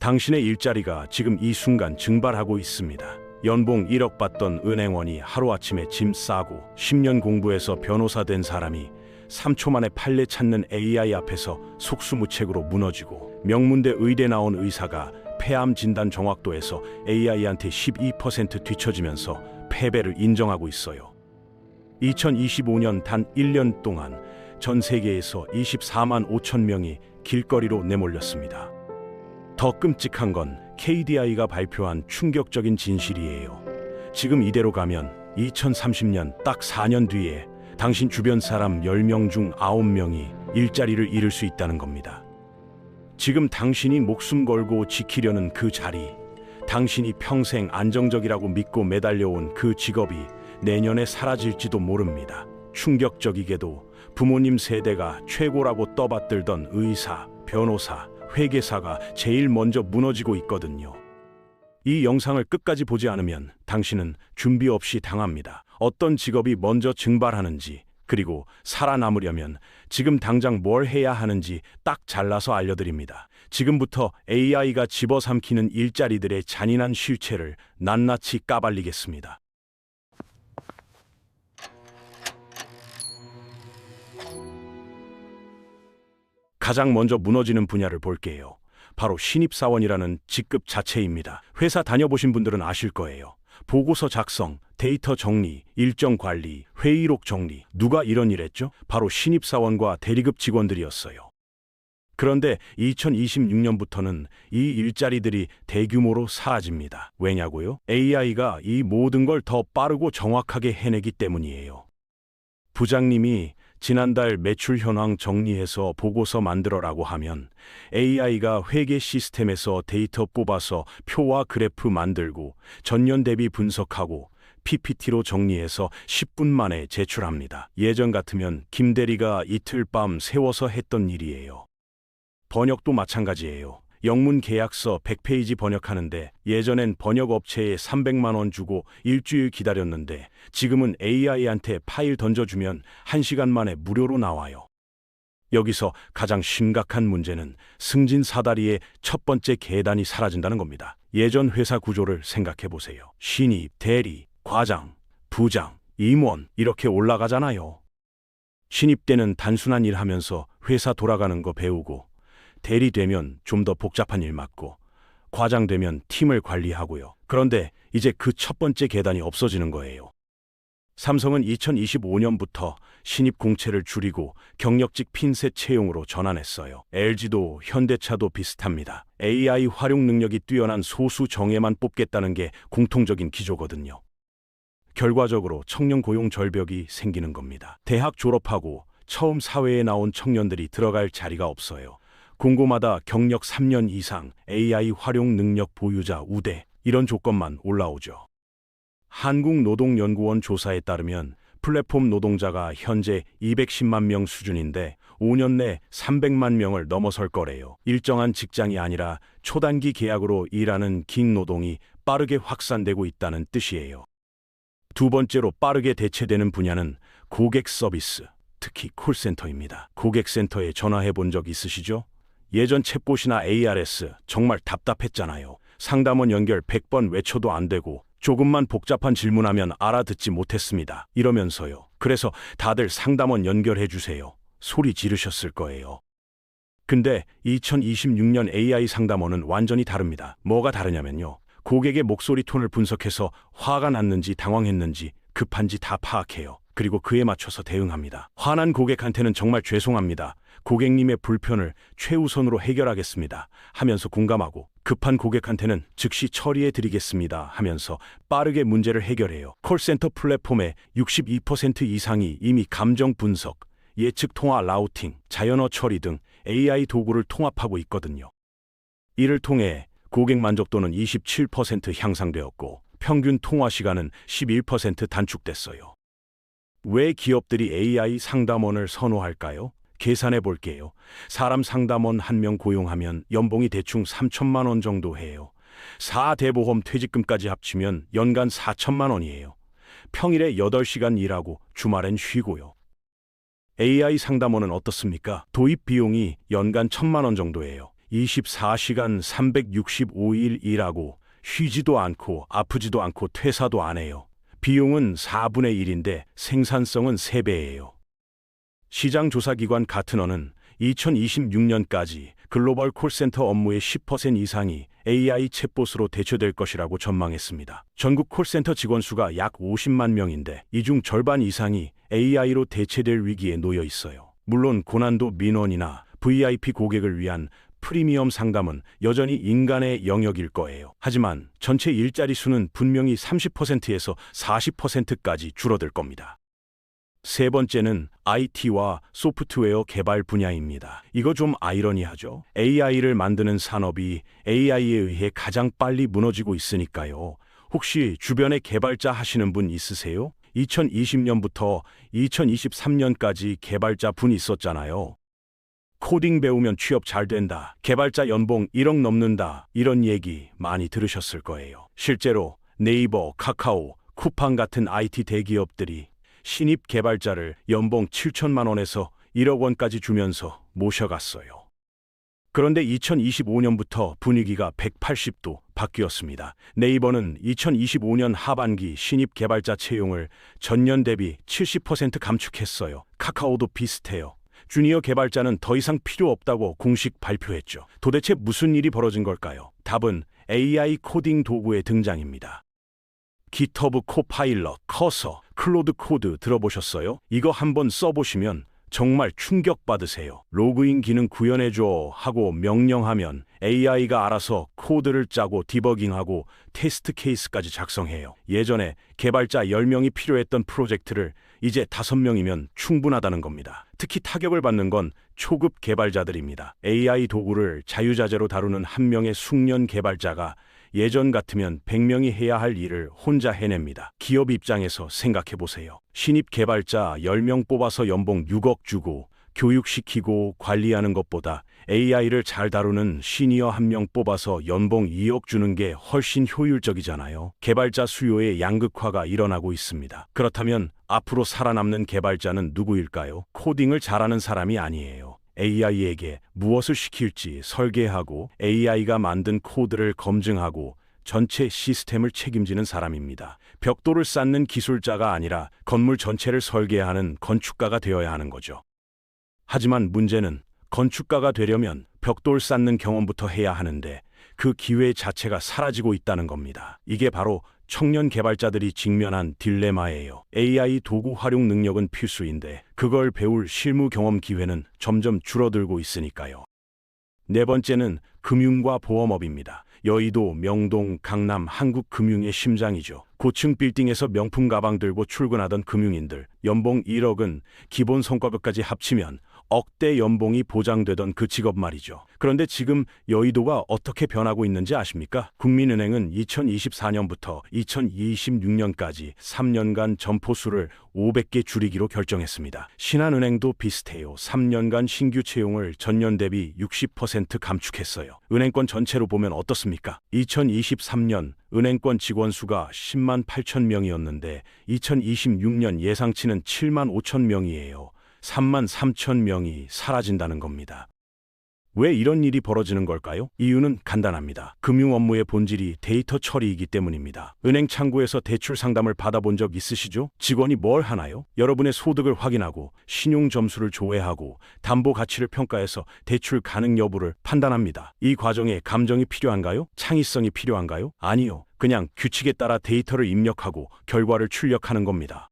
당신의 일자리가 지금 이 순간 증발하고 있습니다. 연봉 1억 받던 은행원이 하루아침에 짐 싸고 10년 공부해서 변호사 된 사람이 3초 만에 판례 찾는 AI 앞에서 속수무책으로 무너지고 명문대 의대 나온 의사가 폐암 진단 정확도에서 AI한테 12% 뒤처지면서 패배를 인정하고 있어요. 2025년 단 1년 동안 전 세계에서 24만 5천 명이 길거리로 내몰렸습니다. 더 끔찍한 건 KDI가 발표한 충격적인 진실이에요. 지금 이대로 가면 2030년 딱 4년 뒤에 당신 주변 사람 10명 중 9명이 일자리를 잃을 수 있다는 겁니다. 지금 당신이 목숨 걸고 지키려는 그 자리, 당신이 평생 안정적이라고 믿고 매달려온 그 직업이 내년에 사라질지도 모릅니다. 충격적이게도 부모님 세대가 최고라고 떠받들던 의사, 변호사, 회계사가 제일 먼저 무너지고 있거든요. 이 영상을 끝까지 보지 않으면 당신은 준비 없이 당합니다. 어떤 직업이 먼저 증발하는지, 그리고 살아남으려면 지금 당장 뭘 해야 하는지 딱 잘라서 알려드립니다. 지금부터 AI가 집어삼키는 일자리들의 잔인한 실체를 낱낱이 까발리겠습니다. 가장 먼저 무너지는 분야를 볼게요. 바로 신입사원이라는 직급 자체입니다. 회사 다녀보신 분들은 아실 거예요. 보고서 작성, 데이터 정리, 일정 관리, 회의록 정리. 누가 이런 일 했죠? 바로 신입사원과 대리급 직원들이었어요. 그런데 2026년부터는 이 일자리들이 대규모로 사라집니다. 왜냐고요? AI가 이 모든 걸 더 빠르고 정확하게 해내기 때문이에요. 부장님이 지난달 매출 현황 정리해서 보고서 만들어라고 하면 AI가 회계 시스템에서 데이터 뽑아서 표와 그래프 만들고 전년 대비 분석하고 PPT로 정리해서 10분 만에 제출합니다. 예전 같으면 김 대리가 이틀 밤 세워서 했던 일이에요. 번역도 마찬가지예요. 영문 계약서 100페이지 번역하는데 예전엔 번역 업체에 300만 원 주고 일주일 기다렸는데 지금은 AI한테 파일 던져주면 1시간 만에 무료로 나와요. 여기서 가장 심각한 문제는 승진 사다리의 첫 번째 계단이 사라진다는 겁니다. 예전 회사 구조를 생각해 보세요. 신입, 대리, 과장, 부장, 임원 이렇게 올라가잖아요. 신입 때는 단순한 일 하면서 회사 돌아가는 거 배우고 대리 되면 좀 더 복잡한 일 맡고 과장 되면 팀을 관리하고요. 그런데 이제 그 첫 번째 계단이 없어지는 거예요. 삼성은 2025년부터 신입 공채를 줄이고 경력직 핀셋 채용으로 전환했어요. LG도 현대차도 비슷합니다. AI 활용 능력이 뛰어난 소수 정예만 뽑겠다는 게 공통적인 기조거든요. 결과적으로 청년 고용 절벽이 생기는 겁니다. 대학 졸업하고 처음 사회에 나온 청년들이 들어갈 자리가 없어요. 공고마다 경력 3년 이상 AI 활용 능력 보유자 우대 이런 조건만 올라오죠. 한국노동연구원 조사에 따르면 플랫폼 노동자가 현재 210만 명 수준인데 5년 내 300만 명을 넘어설 거래요. 일정한 직장이 아니라 초단기 계약으로 일하는 긴 노동이 빠르게 확산되고 있다는 뜻이에요. 두 번째로 빠르게 대체되는 분야는 고객 서비스, 특히 콜센터입니다. 고객센터에 전화해 본 적 있으시죠? 예전 챗봇이나 ARS 정말 답답했잖아요. 상담원 연결 100번 외쳐도 안 되고 조금만 복잡한 질문하면 알아듣지 못했습니다. 이러면서요. 그래서 다들 상담원 연결해 주세요. 소리 지르셨을 거예요. 근데 2026년 AI 상담원은 완전히 다릅니다. 뭐가 다르냐면요. 고객의 목소리 톤을 분석해서 화가 났는지 당황했는지 급한지 다 파악해요. 그리고 그에 맞춰서 대응합니다. 화난 고객한테는 정말 죄송합니다. 고객님의 불편을 최우선으로 해결하겠습니다. 하면서 공감하고 급한 고객한테는 즉시 처리해 드리겠습니다. 하면서 빠르게 문제를 해결해요. 콜센터 플랫폼의 62% 이상이 이미 감정 분석, 예측 통화 라우팅, 자연어 처리 등 AI 도구를 통합하고 있거든요. 이를 통해 고객 만족도는 27% 향상되었고 평균 통화 시간은 11% 단축됐어요. 왜 기업들이 AI 상담원을 선호할까요? 계산해 볼게요. 사람 상담원 한 명 고용하면 연봉이 대충 3천만 원 정도 해요. 4대 보험 퇴직금까지 합치면 연간 4천만 원이에요. 평일에 8시간 일하고 주말엔 쉬고요. AI 상담원은 어떻습니까? 도입 비용이 연간 천만 원 정도예요. 24시간 365일 일하고 쉬지도 않고 아프지도 않고 퇴사도 안 해요. 비용은 4분의 1인데 생산성은 3배예요. 시장조사기관 가트너는 2026년까지 글로벌 콜센터 업무의 10% 이상이 AI 챗봇으로 대체될 것이라고 전망했습니다. 전국 콜센터 직원 수가 약 50만 명인데 이 중 절반 이상이 AI로 대체될 위기에 놓여 있어요. 물론 고난도 민원이나 VIP 고객을 위한 프리미엄 상담은 여전히 인간의 영역일 거예요. 하지만 전체 일자리 수는 분명히 30%에서 40%까지 줄어들 겁니다. 세 번째는 IT와 소프트웨어 개발 분야입니다. 이거 좀 아이러니하죠? AI를 만드는 산업이 AI에 의해 가장 빨리 무너지고 있으니까요. 혹시 주변에 개발자 하시는 분 있으세요? 2020년부터 2023년까지 개발자 분 있었잖아요. 코딩 배우면 취업 잘 된다. 개발자 연봉 1억 넘는다. 이런 얘기 많이 들으셨을 거예요. 실제로 네이버, 카카오, 쿠팡 같은 IT 대기업들이 신입 개발자를 연봉 7천만 원에서 1억 원까지 주면서 모셔갔어요. 그런데 2025년부터 분위기가 180도 바뀌었습니다. 네이버는 2025년 하반기 신입 개발자 채용을 전년 대비 70% 감축했어요. 카카오도 비슷해요. 주니어 개발자는 더 이상 필요 없다고 공식 발표했죠. 도대체 무슨 일이 벌어진 걸까요? 답은 AI 코딩 도구의 등장입니다. 기터브 코파일럿, 커서, 클로드 코드 들어보셨어요? 이거 한번 써보시면 정말 충격받으세요. 로그인 기능 구현해줘 하고 명령하면 AI가 알아서 코드를 짜고 디버깅하고 테스트 케이스까지 작성해요. 예전에 개발자 10명이 필요했던 프로젝트를 이제 5명이면 충분하다는 겁니다. 특히 타격을 받는 건 초급 개발자들입니다. AI 도구를 자유자재로 다루는 한 명의 숙련 개발자가 예전 같으면 100명이 해야 할 일을 혼자 해냅니다. 기업 입장에서 생각해 보세요. 신입 개발자 10명 뽑아서 연봉 6억 주고 교육시키고 관리하는 것보다 AI를 잘 다루는 시니어 한 명 뽑아서 연봉 2억 주는 게 훨씬 효율적이잖아요. 개발자 수요의 양극화가 일어나고 있습니다. 그렇다면 앞으로 살아남는 개발자는 누구일까요? 코딩을 잘하는 사람이 아니에요. AI에게 무엇을 시킬지 설계하고 AI가 만든 코드를 검증하고 전체 시스템을 책임지는 사람입니다. 벽돌을 쌓는 기술자가 아니라 건물 전체를 설계하는 건축가가 되어야 하는 거죠. 하지만 문제는 건축가가 되려면 벽돌 쌓는 경험부터 해야 하는데 그 기회 자체가 사라지고 있다는 겁니다. 이게 바로 청년 개발자들이 직면한 딜레마예요. AI 도구 활용 능력은 필수인데 그걸 배울 실무 경험 기회는 점점 줄어들고 있으니까요. 네 번째는 금융과 보험업입니다. 여의도, 명동, 강남 한국 금융의 심장이죠. 고층 빌딩에서 명품 가방 들고 출근하던 금융인들 연봉 1억은 기본 성과급까지 합치면 억대 연봉이 보장되던 그 직업 말이죠. 그런데 지금 여의도가 어떻게 변하고 있는지 아십니까? 국민은행은 2024년부터 2026년까지 3년간 점포수를 500개 줄이기로 결정했습니다. 신한은행도 비슷해요. 3년간 신규 채용을 전년 대비 60% 감축했어요. 은행권 전체로 보면 어떻습니까? 2023년 은행권 직원 수가 10만 8천 명이었는데 2026년 예상치는 7만 5천 명이에요. 3만 3천 명이 사라진다는 겁니다. 왜 이런 일이 벌어지는 걸까요? 이유는 간단합니다. 금융 업무의 본질이 데이터 처리이기 때문입니다. 은행 창구에서 대출 상담을 받아본 적 있으시죠? 직원이 뭘 하나요? 여러분의 소득을 확인하고 신용 점수를 조회하고 담보 가치를 평가해서 대출 가능 여부를 판단합니다. 이 과정에 감정이 필요한가요? 창의성이 필요한가요? 아니요. 그냥 규칙에 따라 데이터를 입력하고 결과를 출력하는 겁니다.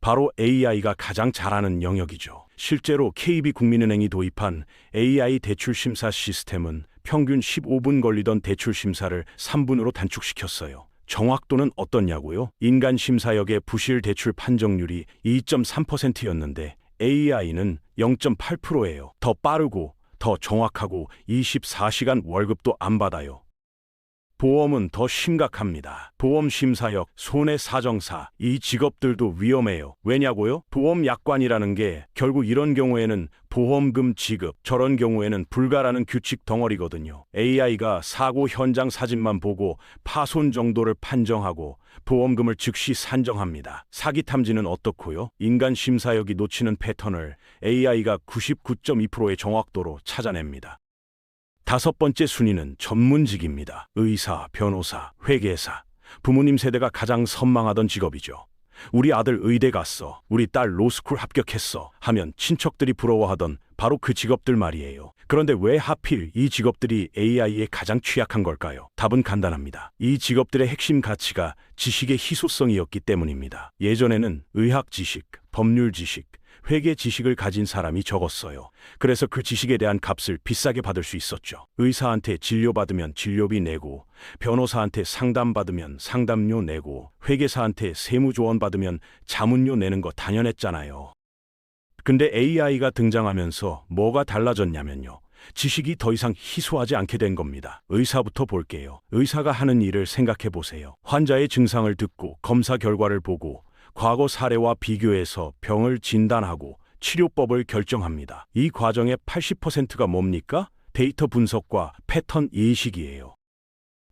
바로 AI가 가장 잘하는 영역이죠. 실제로 KB국민은행이 도입한 AI 대출 심사 시스템은 평균 15분 걸리던 대출 심사를 3분으로 단축시켰어요. 정확도는 어떻냐고요? 인간 심사역의 부실 대출 판정률이 2.3%였는데 AI는 0.8%예요. 더 빠르고 더 정확하고 24시간 월급도 안 받아요. 보험은 더 심각합니다. 보험 심사역, 손해 사정사, 이 직업들도 위험해요. 왜냐고요? 보험 약관이라는 게 결국 이런 경우에는 보험금 지급, 저런 경우에는 불가라는 규칙 덩어리거든요. AI가 사고 현장 사진만 보고 파손 정도를 판정하고 보험금을 즉시 산정합니다. 사기 탐지는 어떻고요? 인간 심사역이 놓치는 패턴을 AI가 99.2%의 정확도로 찾아냅니다. 다섯 번째 순위는 전문직입니다. 의사, 변호사, 회계사. 부모님 세대가 가장 선망하던 직업이죠. 우리 아들 의대 갔어. 우리 딸 로스쿨 합격했어. 하면 친척들이 부러워하던 바로 그 직업들 말이에요. 그런데 왜 하필 이 직업들이 AI에 가장 취약한 걸까요? 답은 간단합니다. 이 직업들의 핵심 가치가 지식의 희소성이었기 때문입니다. 예전에는 의학 지식, 법률 지식, 회계 지식을 가진 사람이 적었어요. 그래서 그 지식에 대한 값을 비싸게 받을 수 있었죠. 의사한테 진료받으면 진료비 내고, 변호사한테 상담받으면 상담료 내고, 회계사한테 세무조언 받으면 자문료 내는 거 당연했잖아요. 근데 AI가 등장하면서 뭐가 달라졌냐면요. 지식이 더 이상 희소하지 않게 된 겁니다. 의사부터 볼게요. 의사가 하는 일을 생각해 보세요. 환자의 증상을 듣고 검사 결과를 보고 과거 사례와 비교해서 병을 진단하고 치료법을 결정합니다. 이 과정의 80%가 뭡니까? 데이터 분석과 패턴 인식이에요.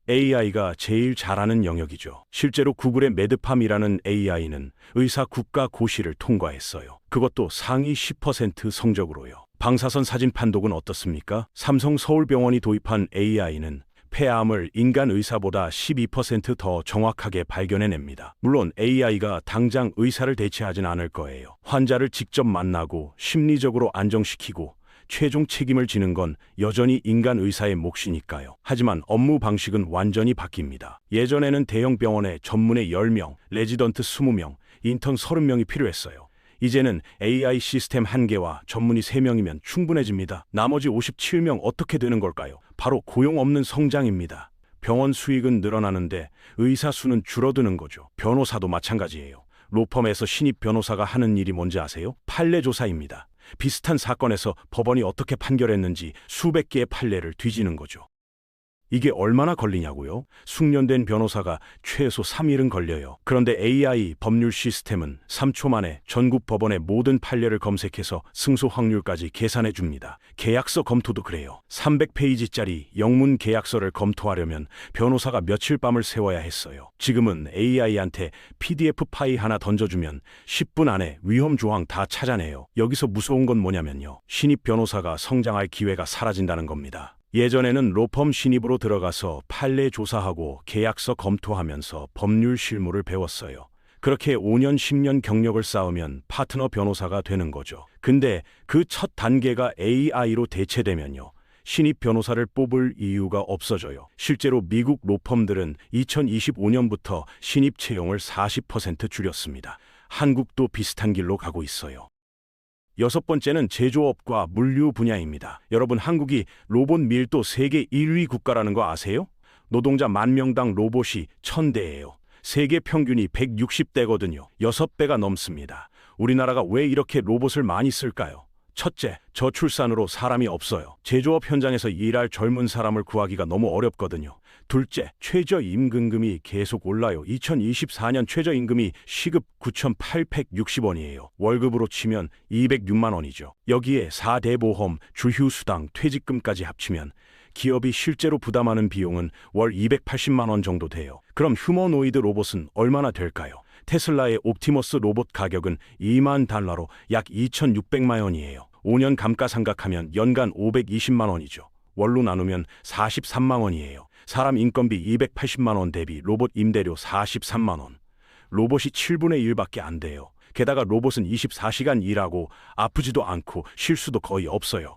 AI가 제일 잘하는 영역이죠. 실제로 구글의 매드팜이라는 AI는 의사 국가 고시를 통과했어요. 그것도 상위 10% 성적으로요. 방사선 사진 판독은 어떻습니까? 삼성 서울병원이 도입한 AI는 폐암을 인간 의사보다 12%더 정확하게 발견해냅니다. 물론 AI가 당장 의사를 대체하진 않을 거예요. 환자를 직접 만나고 심리적으로 안정시키고 최종 책임을 지는 건 여전히 인간 의사의 몫이니까요. 하지만 업무 방식은 완전히 바뀝니다. 예전에는 대형 병원에 전문의 10명, 레지던트 20명, 인턴 30명이 필요했어요. 이제는 AI 시스템 1개와 전문의 3명이면 충분해집니다. 나머지 57명 어떻게 되는 걸까요? 바로 고용 없는 성장입니다. 병원 수익은 늘어나는데 의사 수는 줄어드는 거죠. 변호사도 마찬가지예요. 로펌에서 신입 변호사가 하는 일이 뭔지 아세요? 판례 조사입니다. 비슷한 사건에서 법원이 어떻게 판결했는지 수백 개의 판례를 뒤지는 거죠. 이게 얼마나 걸리냐고요? 숙련된 변호사가 최소 3일은 걸려요. 그런데 AI 법률 시스템은 3초 만에 전국 법원의 모든 판례를 검색해서 승소 확률까지 계산해 줍니다. 계약서 검토도 그래요. 300페이지짜리 영문 계약서를 검토하려면 변호사가 며칠 밤을 새워야 했어요. 지금은 AI한테 PDF 파일 하나 던져주면 10분 안에 위험 조항 다 찾아내요. 여기서 무서운 건 뭐냐면요. 신입 변호사가 성장할 기회가 사라진다는 겁니다. 예전에는 로펌 신입으로 들어가서 판례 조사하고 계약서 검토하면서 법률 실무를 배웠어요. 그렇게 5년, 10년 경력을 쌓으면 파트너 변호사가 되는 거죠. 근데 그 첫 단계가 AI로 대체되면요. 신입 변호사를 뽑을 이유가 없어져요. 실제로 미국 로펌들은 2025년부터 신입 채용을 40% 줄였습니다. 한국도 비슷한 길로 가고 있어요. 여섯 번째는 제조업과 물류 분야입니다. 여러분, 한국이 로봇 밀도 세계 1위 국가라는 거 아세요? 노동자 만 명당 로봇이 1000대예요. 세계 평균이 160대거든요. 6배가 넘습니다. 우리나라가 왜 이렇게 로봇을 많이 쓸까요? 첫째, 저출산으로 사람이 없어요. 제조업 현장에서 일할 젊은 사람을 구하기가 너무 어렵거든요. 둘째, 최저임금금이 계속 올라요. 2024년 최저임금이 시급 9,860원이에요. 월급으로 치면 206만 원이죠. 여기에 4대 보험, 주휴수당, 퇴직금까지 합치면 기업이 실제로 부담하는 비용은 월 280만 원 정도 돼요. 그럼 휴머노이드 로봇은 얼마나 될까요? 테슬라의 옵티머스 로봇 가격은 2만 달러로 약 2,600만 원이에요. 5년 감가상각하면 연간 520만 원이죠. 월로 나누면 43만 원이에요. 사람 인건비 280만 원 대비 로봇 임대료 43만 원. 로봇이 7분의 1밖에 안 돼요. 게다가 로봇은 24시간 일하고 아프지도 않고 실수도 거의 없어요.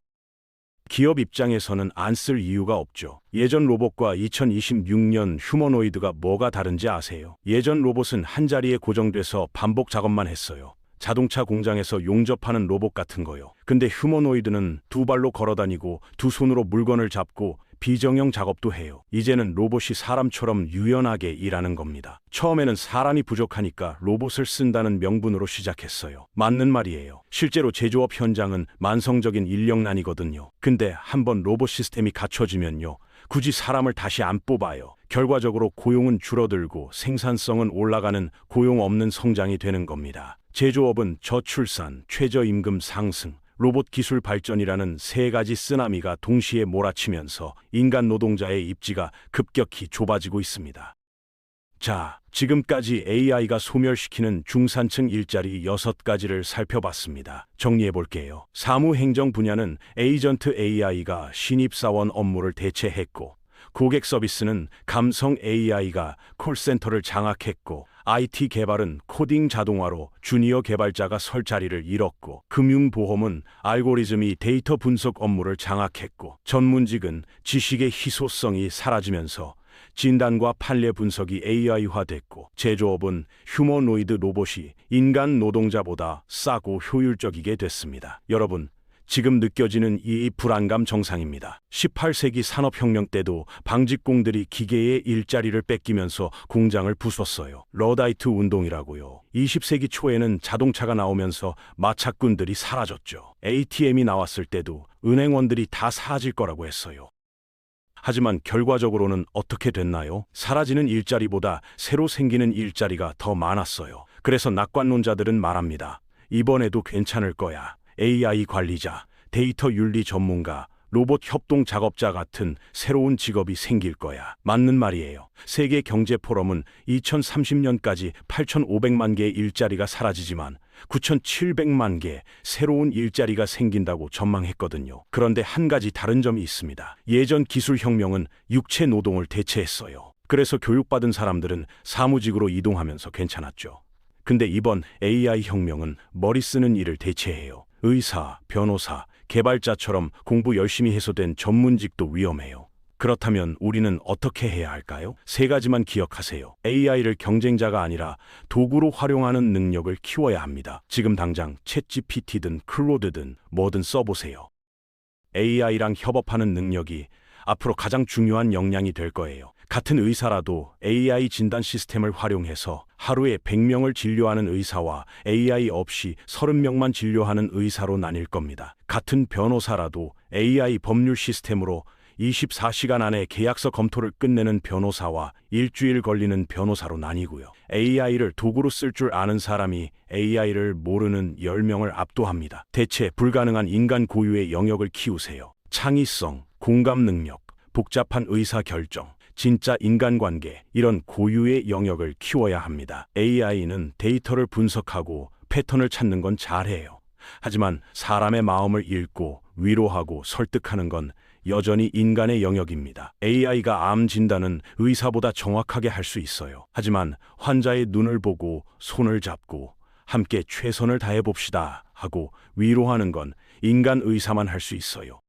기업 입장에서는 안 쓸 이유가 없죠. 예전 로봇과 2026년 휴머노이드가 뭐가 다른지 아세요? 예전 로봇은 한 자리에 고정돼서 반복 작업만 했어요. 자동차 공장에서 용접하는 로봇 같은 거요. 근데 휴머노이드는 두 발로 걸어 다니고 두 손으로 물건을 잡고 비정형 작업도 해요. 이제는 로봇이 사람처럼 유연하게 일하는 겁니다. 처음에는 사람이 부족하니까 로봇을 쓴다는 명분으로 시작했어요. 맞는 말이에요. 실제로 제조업 현장은 만성적인 인력난이거든요. 근데 한번 로봇 시스템이 갖춰지면요. 굳이 사람을 다시 안 뽑아요. 결과적으로 고용은 줄어들고 생산성은 올라가는 고용 없는 성장이 되는 겁니다. 제조업은 저출산, 최저임금 상승, 로봇 기술 발전이라는 세 가지 쓰나미가 동시에 몰아치면서 인간 노동자의 입지가 급격히 좁아지고 있습니다. 자, 지금까지 AI가 소멸시키는 중산층 일자리 6가지를 살펴봤습니다. 정리해 볼게요. 사무행정 분야는 에이전트 AI가 신입사원 업무를 대체했고, 고객 서비스는 감성 AI가 콜센터를 장악했고, IT 개발은 코딩 자동화로 주니어 개발자가 설 자리를 잃었고, 금융보험은 알고리즘이 데이터 분석 업무를 장악했고, 전문직은 지식의 희소성이 사라지면서 진단과 판례 분석이 AI화됐고, 제조업은 휴머노이드 로봇이 인간 노동자보다 싸고 효율적이게 됐습니다. 여러분, 지금 느껴지는 이 불안감 정상입니다. 18세기 산업혁명 때도 방직공들이 기계의 일자리를 뺏기면서 공장을 부쉈어요. 러다이트 운동이라고요. 20세기 초에는 자동차가 나오면서 마차꾼들이 사라졌죠. ATM이 나왔을 때도 은행원들이 다 사라질 거라고 했어요. 하지만 결과적으로는 어떻게 됐나요? 사라지는 일자리보다 새로 생기는 일자리가 더 많았어요. 그래서 낙관론자들은 말합니다. 이번에도 괜찮을 거야. AI 관리자, 데이터 윤리 전문가, 로봇 협동 작업자 같은 새로운 직업이 생길 거야. 맞는 말이에요. 세계 경제 포럼은 2030년까지 8,500만 개의 일자리가 사라지지만 9,700만 개 새로운 일자리가 생긴다고 전망했거든요. 그런데 한 가지 다른 점이 있습니다. 예전 기술 혁명은 육체 노동을 대체했어요. 그래서 교육받은 사람들은 사무직으로 이동하면서 괜찮았죠. 근데 이번 AI 혁명은 머리 쓰는 일을 대체해요. 의사, 변호사, 개발자처럼 공부 열심히 해서 된 전문직도 위험해요. 그렇다면 우리는 어떻게 해야 할까요? 세 가지만 기억하세요. AI를 경쟁자가 아니라 도구로 활용하는 능력을 키워야 합니다. 지금 당장 챗GPT든 클로드든 뭐든 써보세요. AI랑 협업하는 능력이 앞으로 가장 중요한 역량이 될 거예요. 같은 의사라도 AI 진단 시스템을 활용해서 하루에 100명을 진료하는 의사와 AI 없이 30명만 진료하는 의사로 나뉠 겁니다. 같은 변호사라도 AI 법률 시스템으로 24시간 안에 계약서 검토를 끝내는 변호사와 일주일 걸리는 변호사로 나뉘고요. AI를 도구로 쓸 줄 아는 사람이 AI를 모르는 10명을 압도합니다. 대체 불가능한 인간 고유의 영역을 키우세요. 창의성, 공감 능력, 복잡한 의사 결정, 진짜 인간관계, 이런 고유의 영역을 키워야 합니다. AI는 데이터를 분석하고 패턴을 찾는 건 잘해요. 하지만 사람의 마음을 읽고 위로하고 설득하는 건 여전히 인간의 영역입니다. AI가 암 진단은 의사보다 정확하게 할 수 있어요. 하지만 환자의 눈을 보고 손을 잡고 함께 최선을 다해 봅시다 하고 위로하는 건 인간 의사만 할 수 있어요.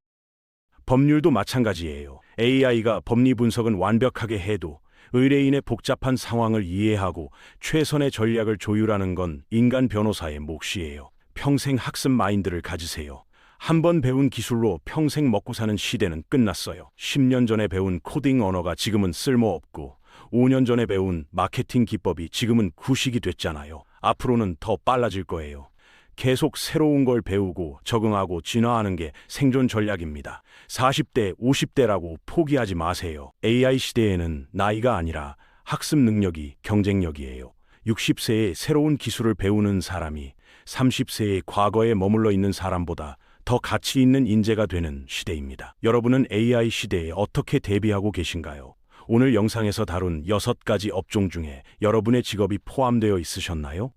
법률도 마찬가지예요. AI가 법리 분석은 완벽하게 해도 의뢰인의 복잡한 상황을 이해하고 최선의 전략을 조율하는 건 인간 변호사의 몫이에요. 평생 학습 마인드를 가지세요. 한번 배운 기술로 평생 먹고 사는 시대는 끝났어요. 10년 전에 배운 코딩 언어가 지금은 쓸모없고 5년 전에 배운 마케팅 기법이 지금은 구식이 됐잖아요. 앞으로는 더 빨라질 거예요. 계속 새로운 걸 배우고 적응하고 진화하는 게 생존 전략입니다. 40대, 50대라고 포기하지 마세요. AI 시대에는 나이가 아니라 학습 능력이 경쟁력이에요. 60세에 새로운 기술을 배우는 사람이 30세의 과거에 머물러 있는 사람보다 더 가치 있는 인재가 되는 시대입니다. 여러분은 AI 시대에 어떻게 대비하고 계신가요? 오늘 영상에서 다룬 여섯 가지 업종 중에 여러분의 직업이 포함되어 있으셨나요?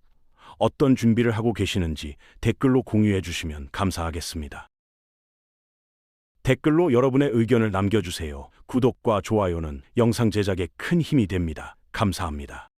어떤 준비를 하고 계시는지 댓글로 공유해 주시면 감사하겠습니다. 댓글로 여러분의 의견을 남겨주세요. 구독과 좋아요는 영상 제작에 큰 힘이 됩니다. 감사합니다.